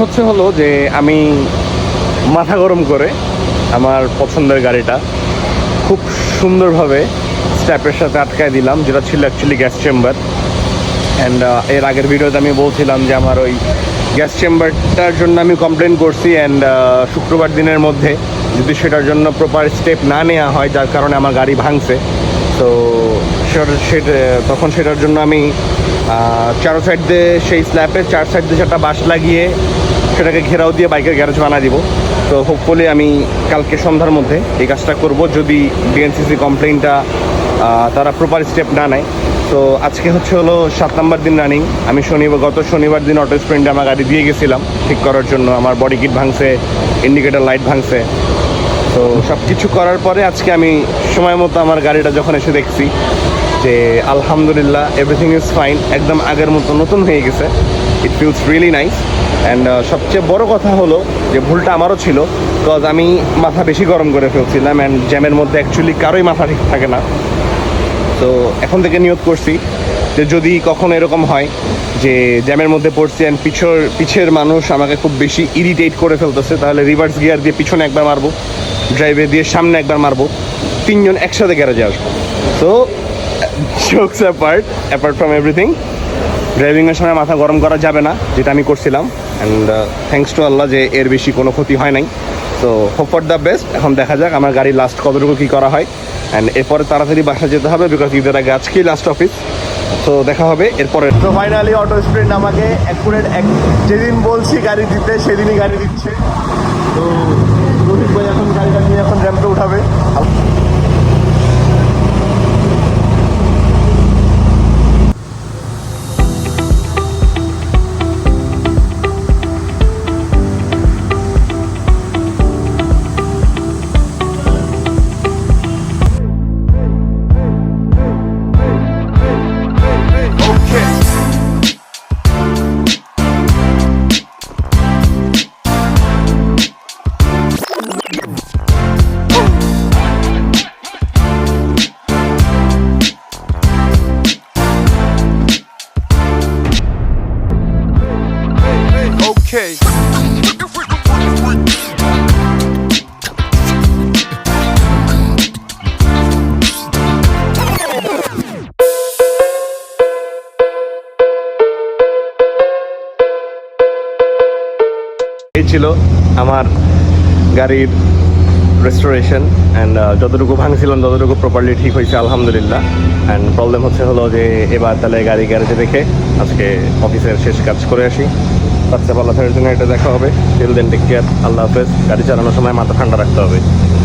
হচ্ছে হলো যে আমি মাথা গরম করে আমার পছন্দের গাড়িটা খুব সুন্দরভাবে স্ট্যাপের সাথে আটকায় দিলাম, যেটা ছিল অ্যাকচুয়ালি গ্যাস চেম্বার অ্যান্ড এর আগের ভিডিওতে আমি বলছিলাম যে আমার ওই গ্যাস চেম্বারটার জন্য আমি কমপ্লেন করছি অ্যান্ড শুক্রবার দিনের মধ্যে যদি সেটার জন্য প্রপার স্টেপ না নেওয়া হয়, যার কারণে আমার গাড়ি ভাঙছে। তো সেটা সেটা, তখন সেটার জন্য আমি চারো সাইড দিয়ে সেই স্ল্যাপের চার সাইড দিয়ে চারটা বাঁশ লাগিয়ে সেটাকে ঘেরাও দিয়ে বাইকের গ্যারেজ বানা দিব। তো হোপফুলি আমি কালকে সন্ধ্যার মধ্যে এই কাজটা করব। যদি ডিএনসিসি কমপ্লেনটা তারা প্রপার স্টেপ না নেয়। তো আজকে হচ্ছে হলো সাত নম্বর দিন রানিং আমি শনিবার, গত শনিবার দিন অটো স্প্রিন্টে আমার গাড়ি দিয়ে গেছিলাম ঠিক করার জন্য। আমার বডি কিট ভাঙছে ইন্ডিকেটার লাইট ভাঙছে। তো সব কিছু করার পরে আজকে আমি সময় মতো আমার গাড়িটা যখন এসে দেখছি যে আলহামদুলিল্লাহ এভরিথিং ইজ ফাইন একদম আগের মতো নতুন হয়ে গেছে। It feels really nice and সবচেয়ে বড় কথা হলো যে ভুলটা আমারও ছিল বিকজ আমি মাথা বেশি গরম করে ফেলছিলাম অ্যান্ড জ্যামের মধ্যে অ্যাকচুয়ালি কারোই মাথা ঠিক থাকে না। তো এখন থেকে নিয়োগ করছি যে যদি কখনো এরকম হয় যে জ্যামের মধ্যে পড়ছি অ্যান্ড পিছর, পিছের মানুষ আমাকে খুব বেশি ইরিটেট করে ফেলতেছে, তাহলে রিভার্স গিয়ার দিয়ে পিছনে একবার মারবো ড্রাইভে দিয়ে সামনে একবার মারবো, তিনজন একসাথে গ্যারেজে আসব। তো jokes apart apart from everything ড্রাইভিংয়ের সময় মাথা গরম করা যাবে না, যেটা আমি করছিলাম। অ্যান্ড থ্যাংকস টু আল্লাহ যে এর বেশি কোনো ক্ষতি হয় নাই। তো হোপ ফর দ্য বেস্ট এখন দেখা যাক আমার গাড়ি লাস্ট কতটুকু কী করা হয়। অ্যান্ড এরপরে তাড়াতাড়ি বাসা যেতে হবে বিকজ ঈদের আগে আজকেই লাস্ট অফিস তো দেখা হবে এরপরে। তো ফাইনালি অটো স্প্রিন্ট আমাকে অ্যাকুরেট এক যেদিন বলছি গাড়ি দিতে, সেদিনই গাড়ি দিচ্ছে। তো এখন গাড়িটা নিয়ে এখন র্যাম্পে এই ছিল আমার গাড়ির রেস্টোরেশন অ্যান্ড যতটুকু ভাঙছিলাম, ততটুকু প্রপারলি ঠিক হয়েছে, আলহামদুলিল্লাহ। অ্যান্ড প্রবলেম হচ্ছে হলো যে, এবার তাহলে গাড়ি গ্যারেজে রেখে আজকে অফিসের শেষ কাজ করে আসি। বাচ্চা পাল্লা ফেরার জন্য এটা দেখা হবে। তেল দেন টেক কেয়ার আল্লাহ হাফেজ। গাড়ি চালানোর সময় মাথা ঠান্ডা রাখতে হবে।